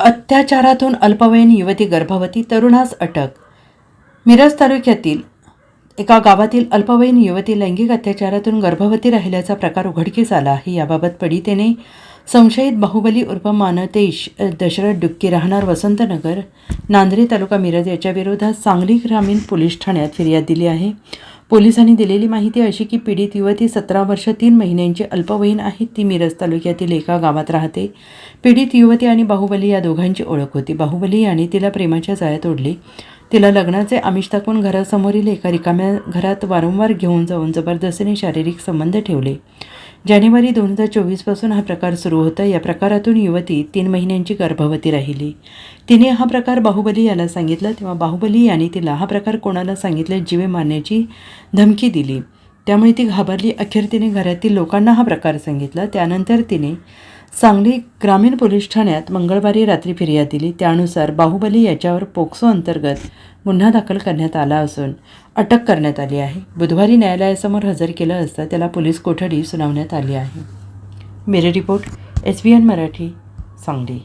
अत्याचारातून अल्पवयीन युवती गर्भवती तरुणास अटक. मिरज तालुक्यातील एका गावातील अल्पवयीन युवती लैंगिक अत्याचारातून गर्भवती राहिल्याचा प्रकार उघडकीस आला आहे. याबाबत पीडितेने संशयित बाहुबली उर्फ मानतेश दशरथ डुक्की राहणार वसंतनगर नांदरे तालुका मिरज याच्याविरोधात सांगली ग्रामीण पोलीस ठाण्यात फिर्याद दिली आहे. पोलिसांनी दिलेली माहिती अशी की पीडित युवती सतरा वर्ष तीन महिन्यांची अल्पवयीन आहे. ती मिरज तालुक्यातील एका गावात राहते. पीडित युवती आणि बाहुबली या दोघांची ओळख होती. बाहुबली आणि तिला प्रेमाच्या जाळ्यात ओढले. तिला लग्नाचे आमिष दाखवून घरासमोरील एका रिकाम्या घरात वारंवार घेऊन जाऊन जबरदस्तीने शारीरिक संबंध ठेवले. जानेवारी दोन हजार चोवीसपासून हा प्रकार सुरू होता. या प्रकारातून युवती तीन महिन्यांची गर्भवती राहिली. तिने हा प्रकार बाहुबली याला सांगितला. तेव्हा बाहुबली यांनी तिला हा प्रकार कोणाला सांगितल्या जीवे मारण्याची धमकी दिली. त्यामुळे ती घाबरली. अखेर तिने घरातील लोकांना हा प्रकार सांगितला. त्यानंतर तिने सांगली ग्रामीण पोलीस ठाण्यात मंगळवारी रात्री फिर्याद दिली. त्यानुसार बाहुबली याच्यावर पोक्सो अंतर्गत गुन्हा दाखल करण्यात आला असून अटक करण्यात आली आहे. बुधवारी न्यायालयासमोर हजर केलं असता त्याला पोलीस कोठडी सुनावण्यात आली आहे. मेरे report S B N Marathi Sangli.